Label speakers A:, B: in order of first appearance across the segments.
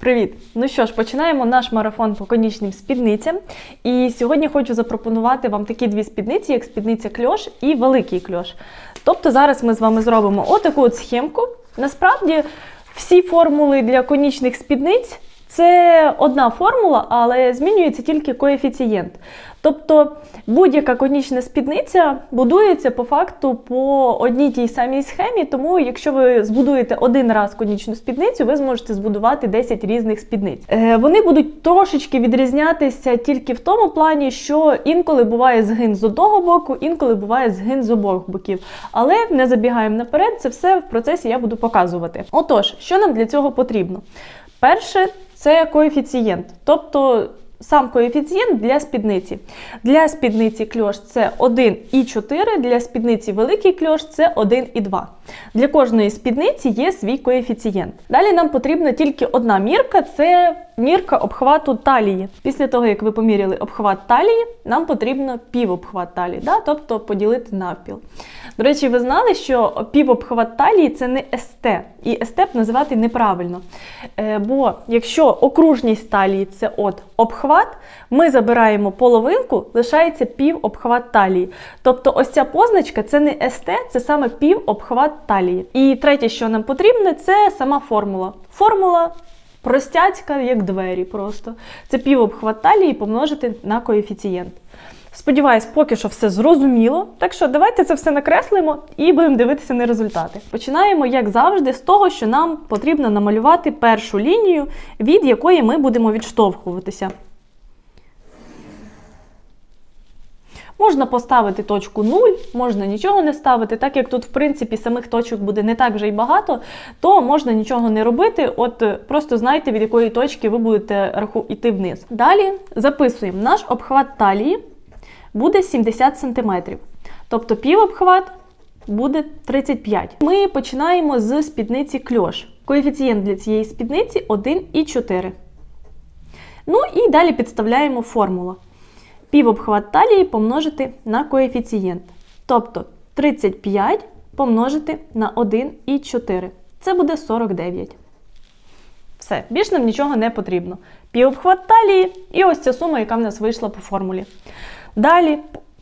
A: Привіт! Ну що ж, починаємо наш марафон по конічним спідницям. І сьогодні хочу запропонувати вам такі дві спідниці, як спідниця кльош і великий кльош. Тобто зараз ми з вами зробимо отаку от схемку. Насправді, всі формули для конічних спідниць це одна формула, але змінюється тільки коефіцієнт. Тобто будь-яка конічна спідниця будується по факту по одній тій самій схемі, тому якщо ви збудуєте один раз конічну спідницю, ви зможете збудувати 10 різних спідниць. Е, вони будуть трошечки відрізнятися тільки в тому плані, що інколи буває згин з одного боку, інколи буває згин з обох боків. Але не забігаємо наперед, це все в процесі я буду показувати. Отож, що нам для цього потрібно? Перше, це коефіцієнт. Тобто сам коефіцієнт для спідниці. Для спідниці кльош це 1,4, для спідниці великий кльош це 1,2. Для кожної спідниці є свій коефіцієнт. Далі нам потрібна тільки одна мірка це мірка обхвату талії. Після того, як ви поміряли обхват талії, нам потрібно півобхват талії, да? тобто поділити навпіл. До речі, ви знали, що півобхват талії це не СТ, і СТ називати неправильно. Е, бо якщо окружність талії це от обхват, ми забираємо половинку, лишається півобхват талії. Тобто ось ця позначка це не СТ, це саме півобхват талії. І третє, що нам потрібно, це сама формула. Формула простяцька, як двері просто. Це півобхват талії помножити на коефіцієнт. Сподіваюсь, поки що все зрозуміло. Так що давайте це все накреслимо і будемо дивитися на результати. Починаємо, як завжди, з того, що нам потрібно намалювати першу лінію, від якої ми будемо відштовхуватися. Можна поставити точку 0, можна нічого не ставити, так як тут, в принципі, самих точок буде не так вже й багато, то можна нічого не робити. От е, просто знайте, від якої точки ви будете раху йти вниз. Далі записуємо наш обхват талії буде 70 см. Тобто півобхват буде 35 Ми починаємо з спідниці кльош. Коефіцієнт для цієї спідниці 1,4. Ну і далі підставляємо формулу. Півобхват талії помножити на коефіцієнт. Тобто 35 помножити на 1,4. Це буде 49. Все, більш нам нічого не потрібно. Півобхват талії і ось ця сума, яка в нас вийшла по формулі. Далі,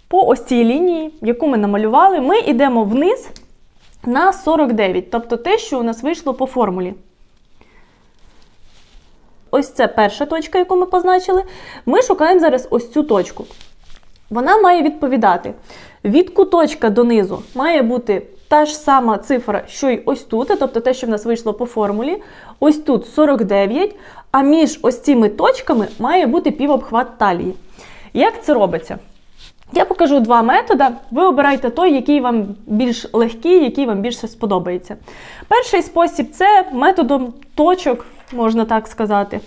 A: по ось цій лінії, яку ми намалювали, ми йдемо вниз на 49, тобто те, що у нас вийшло по формулі. Ось це перша точка, яку ми позначили. Ми шукаємо зараз ось цю точку. Вона має відповідати. Від куточка донизу має бути та ж сама цифра, що й ось тут, тобто те, що в нас вийшло по формулі. Ось тут 49, а між ось цими точками має бути півобхват талії. Як це робиться? Я покажу два методи. Ви обирайте той, який вам більш легкий, який вам більше сподобається. Перший спосіб це методом точок, можна так сказати.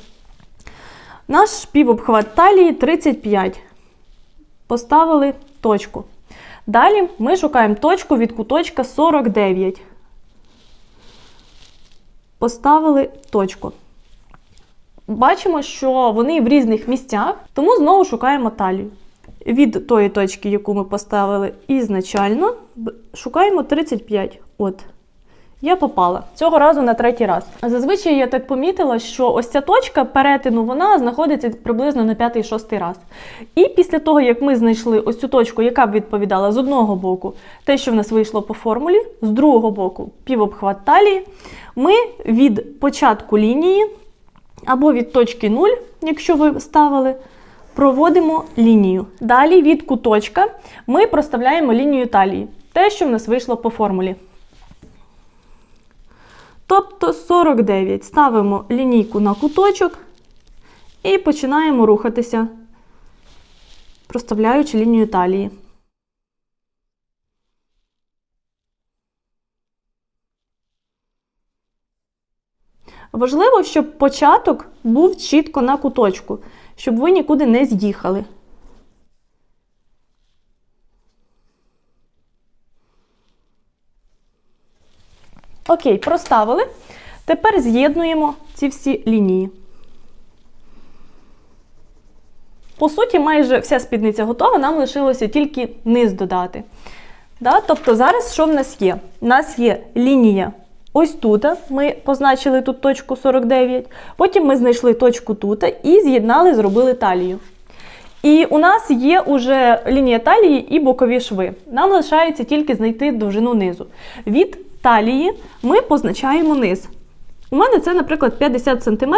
A: Наш півобхват талії 35. Поставили точку. Далі ми шукаємо точку від куточка 49. Поставили точку. Бачимо, що вони в різних місцях, тому знову шукаємо талію. Від тої точки, яку ми поставили ізначально, шукаємо 35. От. Я попала. Цього разу на третій раз. Зазвичай я так помітила, що ось ця точка перетину вона знаходиться приблизно на п'ятий-шостий раз. І після того, як ми знайшли ось цю точку, яка б відповідала з одного боку, те, що в нас вийшло по формулі, з другого боку півобхват талії, ми від початку лінії або від точки 0, якщо ви ставили, проводимо лінію. Далі від куточка ми проставляємо лінію талії. Те, що в нас вийшло по формулі. Тобто 49 ставимо лінійку на куточок і починаємо рухатися, проставляючи лінію талії. Важливо, щоб початок був чітко на куточку, щоб ви нікуди не з'їхали. Окей, проставили. Тепер з'єднуємо ці всі лінії. По суті, майже вся спідниця готова, нам лишилося тільки низ додати. Да? Тобто зараз що в нас є? У нас є лінія ось тут. Ми позначили тут точку 49. Потім ми знайшли точку тут і з'єднали, зробили талію. І у нас є уже лінія талії і бокові шви. Нам лишається тільки знайти довжину низу. Від талії ми позначаємо низ. У мене це, наприклад, 50 см,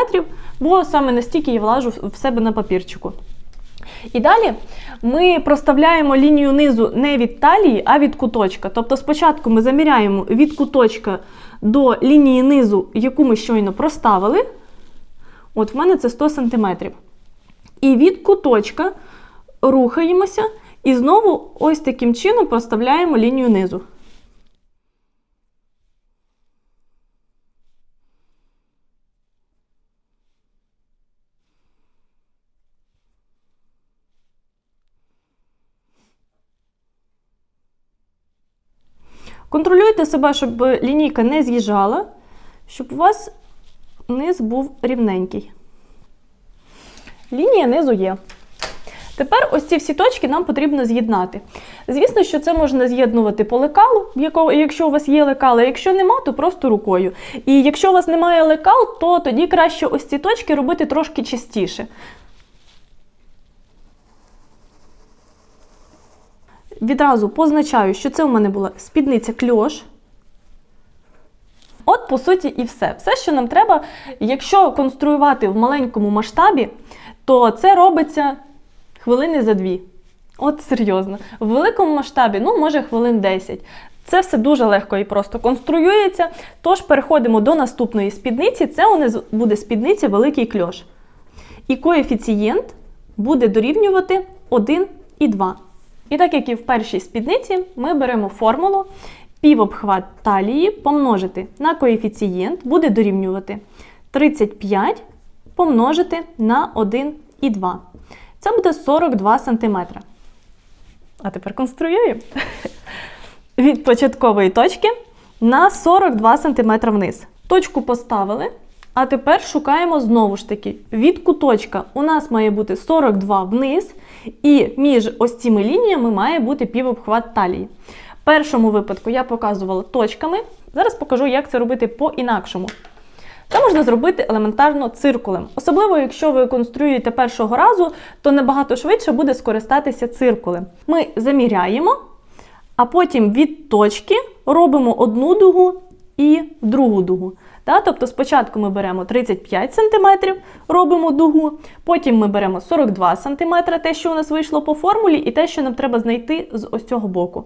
A: бо саме настільки я влажу в себе на папірчику. І далі ми проставляємо лінію низу не від талії, а від куточка. Тобто спочатку ми заміряємо від куточка до лінії низу, яку ми щойно проставили. От в мене це 100 см. І від куточка рухаємося і знову ось таким чином проставляємо лінію низу. Контролюйте себе, щоб лінійка не з'їжджала, щоб у вас низ був рівненький. Лінія низу є. Тепер ось ці всі точки нам потрібно з'єднати. Звісно, що це можна з'єднувати по лекалу, якщо у вас є лекало, якщо нема, то просто рукою. І якщо у вас немає лекал, то тоді краще ось ці точки робити трошки частіше. Відразу позначаю, що це у мене була спідниця кльош. От, по суті, і все. Все, що нам треба, якщо конструювати в маленькому масштабі, то це робиться хвилини за дві. От серйозно. В великому масштабі, ну, може, хвилин 10. Це все дуже легко і просто конструюється. Тож переходимо до наступної спідниці. Це у нас буде спідниця великий кльош. І коефіцієнт буде дорівнювати 1 і 2. І так як і в першій спідниці, ми беремо формулу півобхват талії помножити на коефіцієнт буде дорівнювати 35 помножити на 1,2. Це буде 42 см. А тепер конструюємо. Від початкової точки на 42 см вниз. Точку поставили. А тепер шукаємо знову ж таки від куточка у нас має бути 42 вниз, і між ось цими лініями має бути півобхват талії. В першому випадку я показувала точками. Зараз покажу, як це робити по-інакшому. Це можна зробити елементарно циркулем. Особливо, якщо ви конструюєте першого разу, то набагато швидше буде скористатися циркулем. Ми заміряємо, а потім від точки робимо одну дугу і другу дугу. Да? Тобто спочатку ми беремо 35 см, робимо дугу, потім ми беремо 42 см, те, що у нас вийшло по формулі, і те, що нам треба знайти з ось цього боку.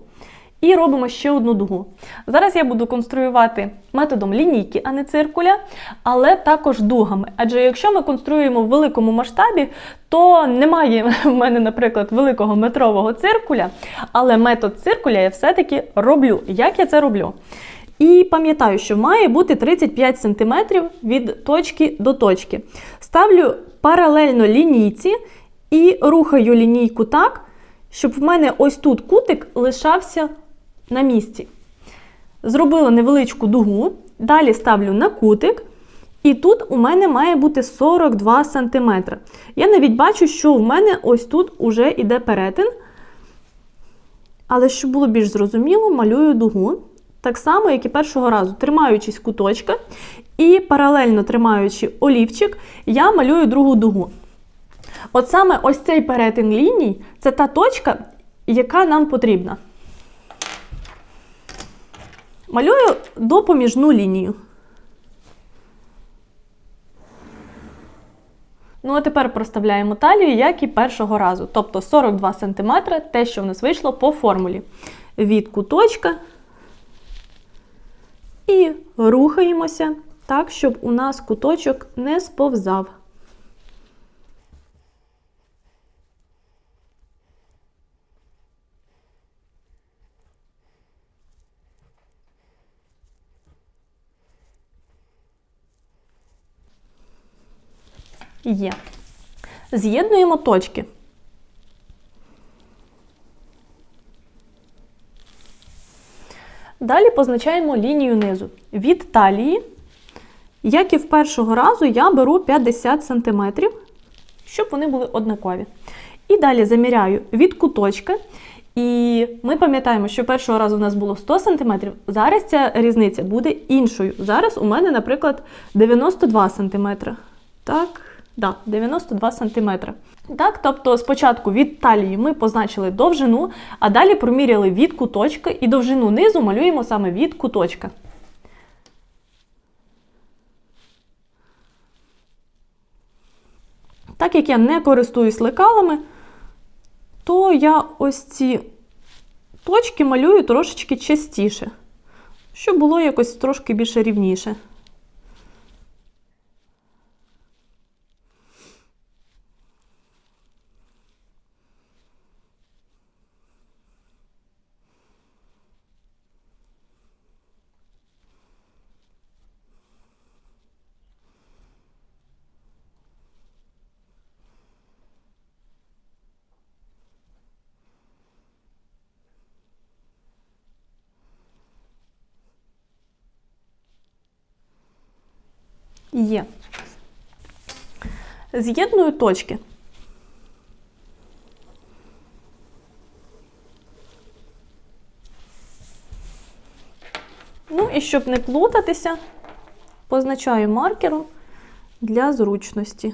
A: І робимо ще одну дугу. Зараз я буду конструювати методом лінійки, а не циркуля, але також дугами. Адже якщо ми конструюємо в великому масштабі, то немає в мене, наприклад, великого метрового циркуля, але метод циркуля я все-таки роблю. Як я це роблю? І пам'ятаю, що має бути 35 см від точки до точки. Ставлю паралельно лінійці і рухаю лінійку так, щоб в мене ось тут кутик лишався на місці. Зробила невеличку дугу, далі ставлю на кутик. І тут у мене має бути 42 см. Я навіть бачу, що в мене ось тут уже йде перетин. Але щоб було більш зрозуміло, малюю дугу. Так само, як і першого разу, тримаючись куточка і паралельно тримаючи олівчик, я малюю другу дугу. От саме ось цей перетин ліній це та точка, яка нам потрібна. Малюю допоміжну лінію. Ну, а тепер проставляємо талію, як і першого разу. Тобто 42 см, те, що в нас вийшло по формулі. Від куточка і рухаємося так, щоб у нас куточок не сповзав. Є. З'єднуємо точки. Далі позначаємо лінію низу. Від талії, як і в першого разу, я беру 50 см, щоб вони були однакові. І далі заміряю від куточка І ми пам'ятаємо, що першого разу у нас було 100 см, зараз ця різниця буде іншою. Зараз у мене, наприклад, 92 см. Так, да, 92 см. Так, тобто спочатку від талії ми позначили довжину, а далі проміряли від куточка і довжину низу малюємо саме від куточка. Так як я не користуюсь лекалами, то я ось ці точки малюю трошечки частіше, щоб було якось трошки більше рівніше. Є. З'єдную точки. Ну і щоб не плутатися, позначаю маркером для зручності.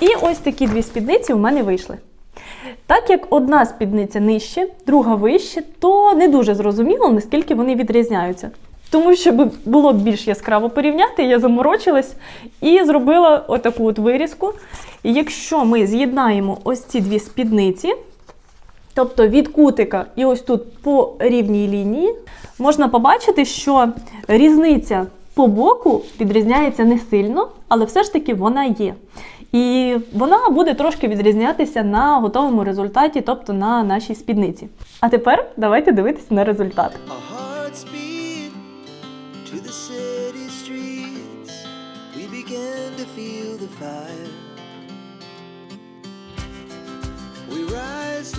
A: І ось такі дві спідниці у мене вийшли. Так як одна спідниця нижче, друга вище, то не дуже зрозуміло, наскільки вони відрізняються. Тому, щоб було більш яскраво порівняти, я заморочилась і зробила отаку от вирізку. І якщо ми з'єднаємо ось ці дві спідниці, тобто від кутика і ось тут по рівній лінії, можна побачити, що різниця по боку відрізняється не сильно, але все ж таки вона є. І вона буде трошки відрізнятися на готовому результаті, тобто на нашій спідниці. А тепер давайте дивитися на результат.
B: Our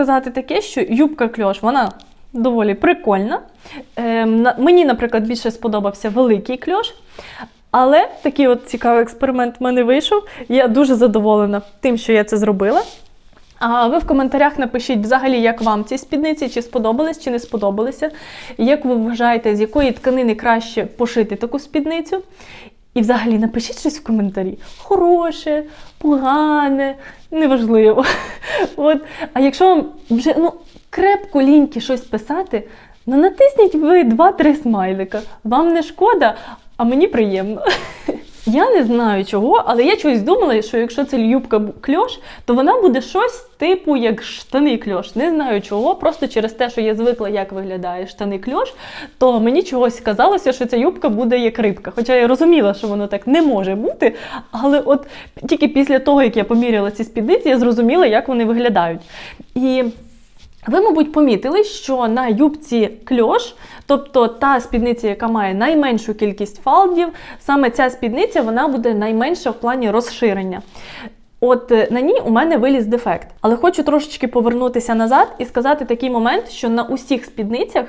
A: Сказати таке, що юбка кльош, вона доволі прикольна. На- мені, наприклад, більше сподобався великий кльош. Але такий от цікавий експеримент в мене вийшов. Я дуже задоволена тим, що я це зробила. А ви в коментарях напишіть взагалі, як вам ці спідниці, чи сподобались, чи не сподобалися. Як ви вважаєте, з якої тканини краще пошити таку спідницю? І взагалі напишіть щось в коментарі. Хороше, погане, неважливо. От. А якщо вам вже ну, крепко ліньки щось писати, ну натисніть ви 2-3 смайлика. Вам не шкода, а мені приємно. Я не знаю чого, але я чогось думала, що якщо це юбка кльош, то вона буде щось типу як штани кльош. Не знаю чого, просто через те, що я звикла, як виглядає штани кльош, то мені чогось казалося, що ця юбка буде як рибка. Хоча я розуміла, що воно так не може бути. Але от тільки після того, як я поміряла ці спідниці, я зрозуміла, як вони виглядають. І ви, мабуть, помітили, що на юбці кльош, тобто та спідниця, яка має найменшу кількість фалдів, саме ця спідниця вона буде найменша в плані розширення. От е, на ній у мене виліз дефект. Але хочу трошечки повернутися назад і сказати такий момент, що на усіх спідницях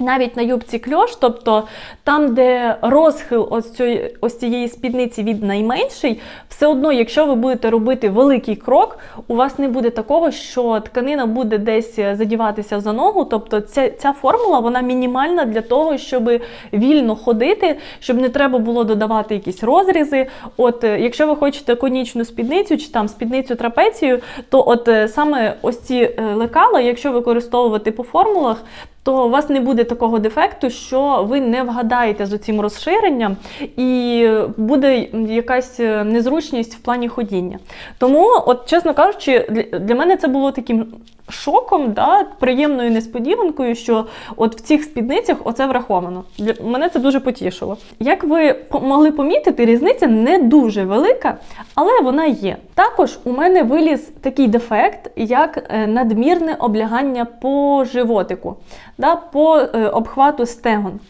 A: навіть на юбці кльош, тобто там, де розхил ось цієї, ось цієї спідниці від найменший, все одно, якщо ви будете робити великий крок, у вас не буде такого, що тканина буде десь задіватися за ногу. Тобто ця, ця формула вона мінімальна для того, щоб вільно ходити, щоб не треба було додавати якісь розрізи. От е, якщо ви хочете конічну спідницю чи там спідницю трапецію, то от е, саме ось ці е, лекала, якщо використовувати по формулах, то у вас не буде такого дефекту, що ви не вгадаєте з цим розширенням, і буде якась е, незручність в плані ходіння. Тому, от чесно кажучи, для- для мене це було таким шоком, да, приємною несподіванкою, що от в цих спідницях оце враховано. Для мене це дуже потішило. Як ви могли помітити, різниця не дуже велика, але вона є. Також у мене виліз такий дефект, як е, надмірне облягання по животику, да, по е, обхвату стегон.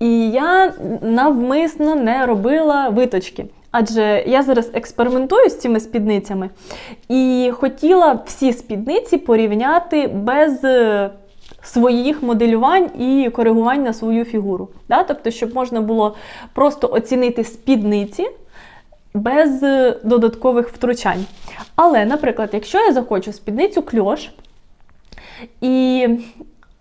A: І я навмисно не робила виточки. Адже я зараз експериментую з цими спідницями і хотіла всі спідниці порівняти без е, своїх моделювань і коригувань на свою фігуру. Да? Тобто, щоб можна було просто оцінити спідниці без е, додаткових втручань. Але, наприклад, якщо я захочу спідницю кльош, і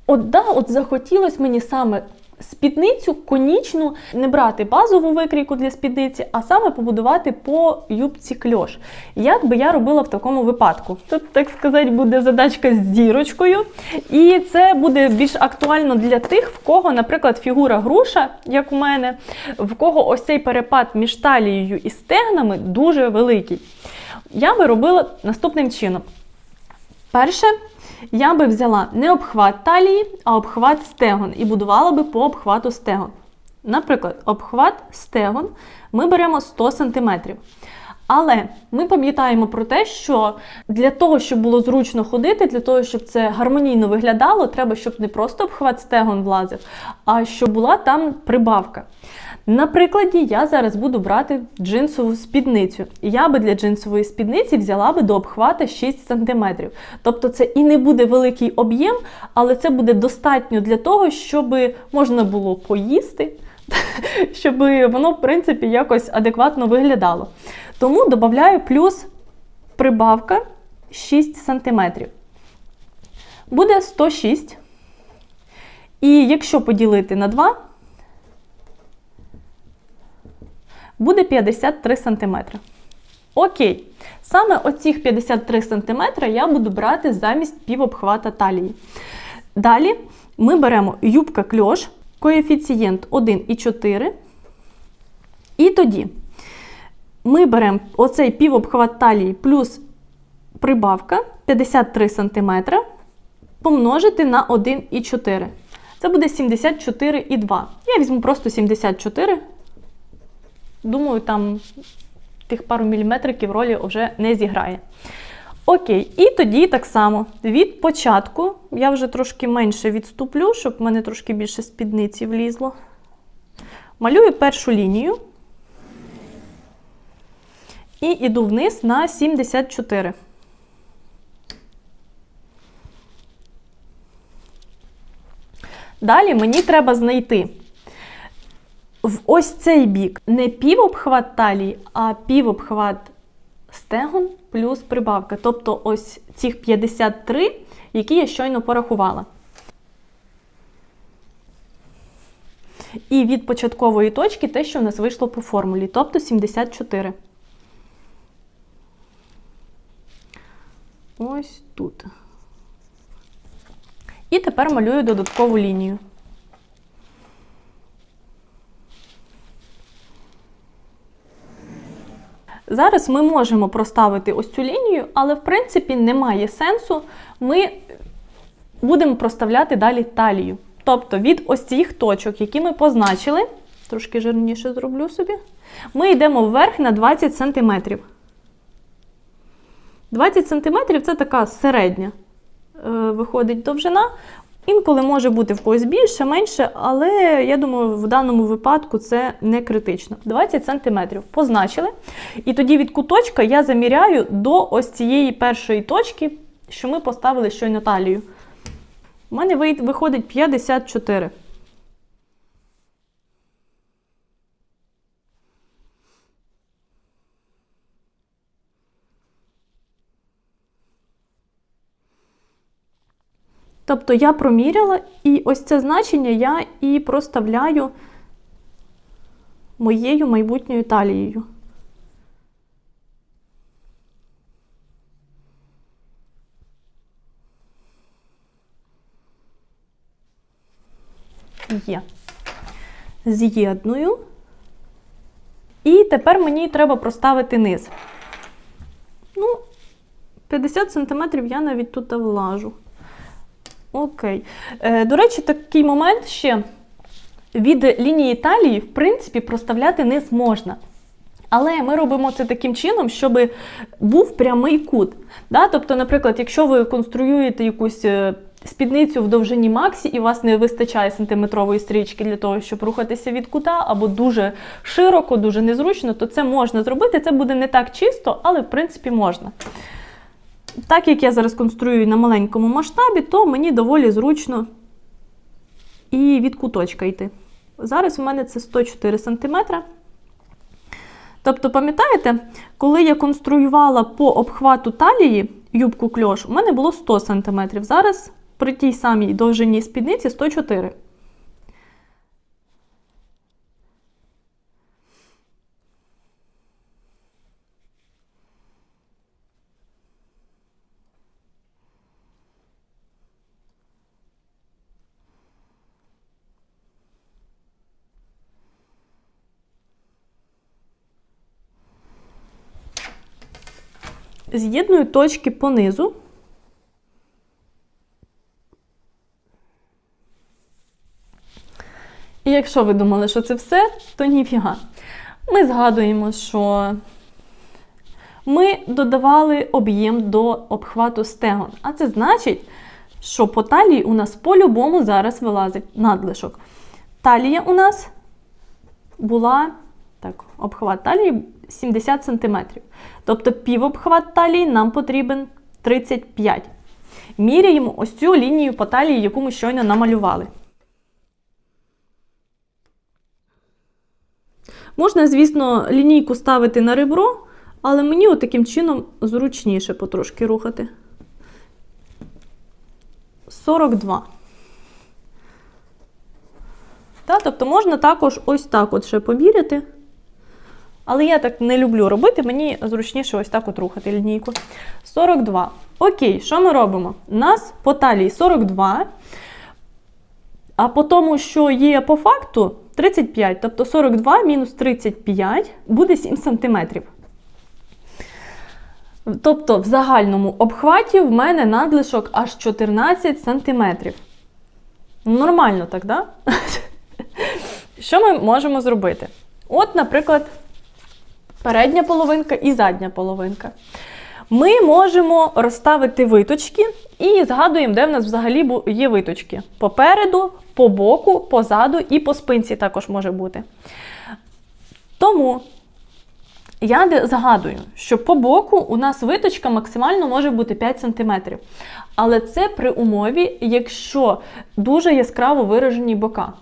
A: от, да, от захотілося мені саме спідницю конічну, не брати базову викрійку для спідниці, а саме побудувати по юбці кльош. Як би я робила в такому випадку? Тут, так сказати, буде задачка з дірочкою, і це буде більш актуально для тих, в кого, наприклад, фігура груша, як у мене, в кого ось цей перепад між талією і стегнами дуже великий. Я би робила наступним чином. Перше, я би взяла не обхват талії, а обхват стегон і будувала би по обхвату стегон. Наприклад, обхват стегон ми беремо 100 см. Але ми пам'ятаємо про те, що для того, щоб було зручно ходити, для того, щоб це гармонійно виглядало, треба, щоб не просто обхват стегон влазив, а щоб була там прибавка. На прикладі я зараз буду брати джинсову спідницю. Я би для джинсової спідниці взяла би до обхвата 6 см. Тобто це і не буде великий об'єм, але це буде достатньо для того, щоб можна було поїсти, щоб воно, в принципі, якось адекватно виглядало. Тому додаю плюс прибавка 6 см. Буде 106. І якщо поділити на 2, буде 53 см. Окей. Саме оцих 53 см я буду брати замість півобхвата талії. Далі ми беремо юбка кльош, коефіцієнт 1,4. І тоді ми беремо оцей півобхват талії плюс прибавка 53 см помножити на 1,4. Це буде 74,2. Я візьму просто 74. Думаю, там тих пару міліметриків ролі вже не зіграє. Окей, і тоді так само від початку я вже трошки менше відступлю, щоб в мене трошки більше спідниці влізло. Малюю першу лінію і йду вниз на 74. Далі мені треба знайти в ось цей бік не півобхват талії, а півобхват стегон плюс прибавка. Тобто ось цих 53, які я щойно порахувала. І від початкової точки те, що в нас вийшло по формулі, тобто 74. Ось тут. І тепер малюю додаткову лінію. Зараз ми можемо проставити ось цю лінію, але в принципі немає сенсу. Ми будемо проставляти далі талію. Тобто від ось цих точок, які ми позначили, трошки жирніше зроблю собі, ми йдемо вверх на 20 см. 20 см це така середня е, виходить довжина. Інколи може бути в когось більше, менше, але я думаю, в даному випадку це не критично. 20 см позначили. І тоді від куточка я заміряю до ось цієї першої точки, що ми поставили щойно талію. У мене виходить 54. Тобто я проміряла, і ось це значення я і проставляю моєю майбутньою талією. Є. З'єдную. І тепер мені треба проставити низ. Ну, 50 см я навіть тут влажу. Окей. Е, до речі, такий момент ще від лінії талії, в принципі, проставляти низ можна. Але ми робимо це таким чином, щоб був прямий кут. Да? Тобто, наприклад, якщо ви конструюєте якусь е, спідницю в довжині Максі, і у вас не вистачає сантиметрової стрічки для того, щоб рухатися від кута, або дуже широко, дуже незручно, то це можна зробити. Це буде не так чисто, але в принципі можна. Так як я зараз конструюю на маленькому масштабі, то мені доволі зручно і від куточка йти. Зараз у мене це 104 см. Тобто, пам'ятаєте, коли я конструювала по обхвату талії юбку кльош, у мене було 100 см. Зараз при тій самій довжині спідниці 104 З'єдную точки по низу. І якщо ви думали, що це все, то ніфіга. Ми згадуємо, що ми додавали об'єм до обхвату стегон. А це значить, що по талії у нас по-любому зараз вилазить надлишок. Талія у нас була так, обхват талії 70 см. Тобто півобхват талії нам потрібен 35 Міряємо ось цю лінію по талії, яку ми щойно намалювали. Можна, звісно, лінійку ставити на ребро, але мені от таким чином зручніше потрошки рухати. 42. Та, тобто можна також ось так от ще поміряти. Але я так не люблю робити, мені зручніше ось так от рухати лінійку. 42. Окей, що ми робимо? У нас по талії 42. А по тому, що є по факту, 35. Тобто 42 мінус 35 буде 7 см. Тобто, в загальному обхваті в мене надлишок аж 14 см. Нормально так, да? Що ми можемо зробити? От, наприклад, передня половинка і задня половинка. Ми можемо розставити виточки і згадуємо, де в нас взагалі є виточки. Попереду, по боку, позаду і по спинці також може бути. Тому я згадую, що по боку у нас виточка максимально може бути 5 см. Але це при умові, якщо дуже яскраво виражені бока.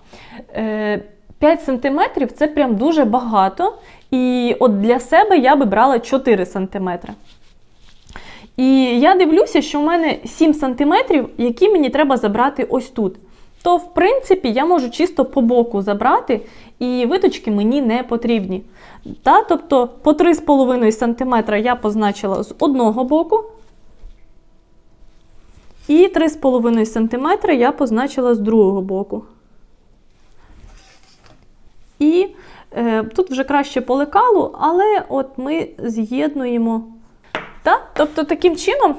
A: Е, 5 см це прям дуже багато. І от для себе я би брала 4 см. І я дивлюся, що в мене 7 см, які мені треба забрати ось тут. То, в принципі, я можу чисто по боку забрати, і виточки мені не потрібні. Та, тобто по 3,5 см я позначила з одного боку. І 3,5 см я позначила з другого боку. І тут вже краще по лекалу, але от ми з'єднуємо. Тобто, таким чином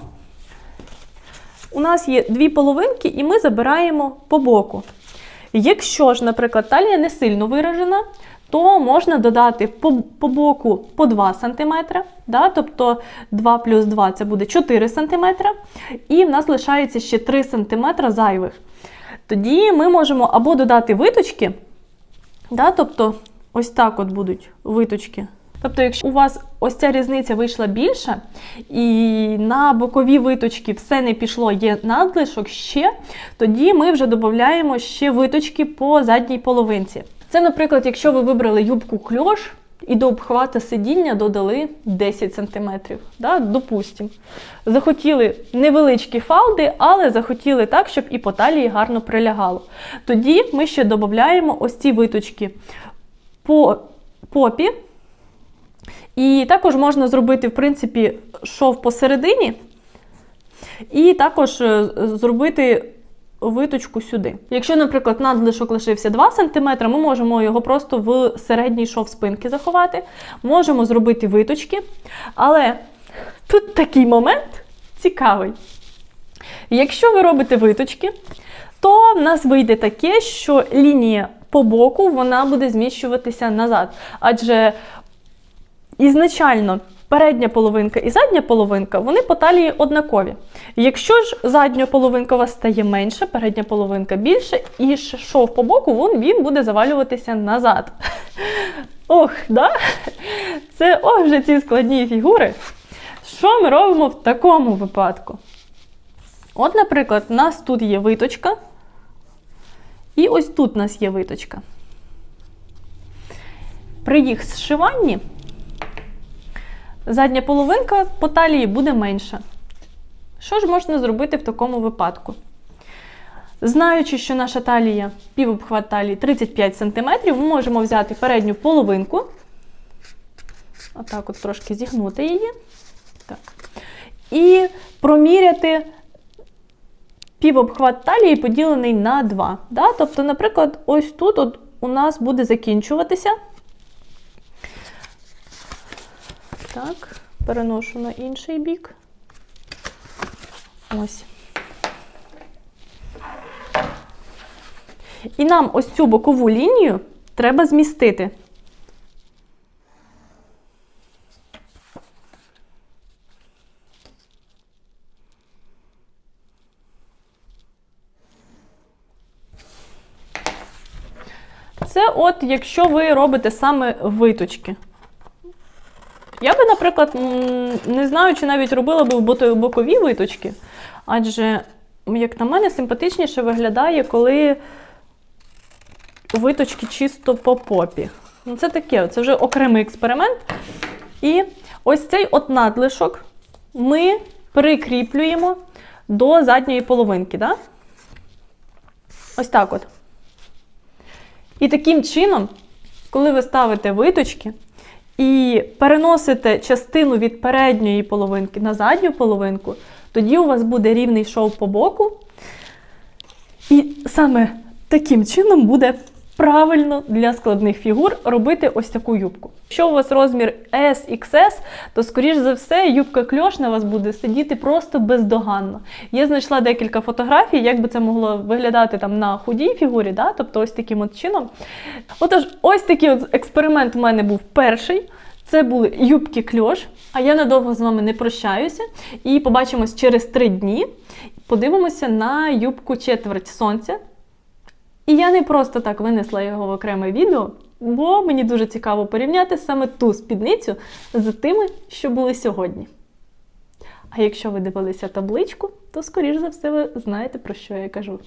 A: у нас є дві половинки, і ми забираємо по боку. Якщо ж, наприклад, талія не сильно виражена, то можна додати по, по боку по 2 см, да? тобто 2 плюс 2 це буде 4 см, і в нас лишається ще 3 см зайвих. Тоді ми можемо або додати виточки, да? тобто ось так от будуть виточки. Тобто, якщо у вас ось ця різниця вийшла більша, і на бокові виточки все не пішло, є надлишок ще, тоді ми вже додаємо ще виточки по задній половинці. Це, наприклад, якщо ви вибрали юбку кльош і до обхвата сидіння додали 10 см, да, допустимо. Захотіли невеличкі фалди, але захотіли так, щоб і по талії гарно прилягало. Тоді ми ще додаємо ось ці виточки по попі. І також можна зробити, в принципі, шов посередині, і також е, зробити виточку сюди. Якщо, наприклад, надлишок лишився 2 см, ми можемо його просто в середній шов спинки заховати. Можемо зробити виточки. Але тут такий момент цікавий. Якщо ви робите виточки, то в нас вийде таке, що лінія по боку вона буде зміщуватися назад. Адже ізначально передня половинка і задня половинка вони по талії однакові. Якщо ж задня половинка у вас стає менше, передня половинка більше, і шов по боку він, буде завалюватися назад. Ох, да? Це ох вже ці складні фігури. Що ми робимо в такому випадку? От, наприклад, у нас тут є виточка, і ось тут у нас є виточка. При їх зшиванні задня половинка по талії буде менша. Що ж можна зробити в такому випадку? Знаючи, що наша талія, півобхват талії 35 см, ми можемо взяти передню половинку, отак от трошки зігнути її. Так. І проміряти півобхват талії поділений на 2. Да? Тобто, наприклад, ось тут от у нас буде закінчуватися. Так, переношу на інший бік. Ось. І нам ось цю бокову лінію треба змістити. Це от якщо ви робите саме виточки. Я би, наприклад, не знаю, чи навіть робила би бокові виточки, адже, як на мене, симпатичніше виглядає, коли виточки чисто по попі. Ну, це таке, це вже окремий експеримент. І ось цей от надлишок ми прикріплюємо до задньої половинки. Да? Ось так от. І таким чином, коли ви ставите виточки і переносите частину від передньої половинки на задню половинку, тоді у вас буде рівний шов по боку. І саме таким чином буде правильно для складних фігур робити ось таку юбку. Якщо у вас розмір S, то, скоріш за все, юбка кльош на вас буде сидіти просто бездоганно. Я знайшла декілька фотографій, як би це могло виглядати там на худій фігурі, да? тобто ось таким от чином. Отож, ось такий от експеримент у мене був перший. Це були юбки кльош. А я надовго з вами не прощаюся. І побачимось через три дні. Подивимося на юбку четверть сонця. І я не просто так винесла його в окреме відео, бо мені дуже цікаво порівняти саме ту спідницю з тими, що були сьогодні. А якщо ви дивилися табличку, то, скоріш за все, ви знаєте, про що я кажу.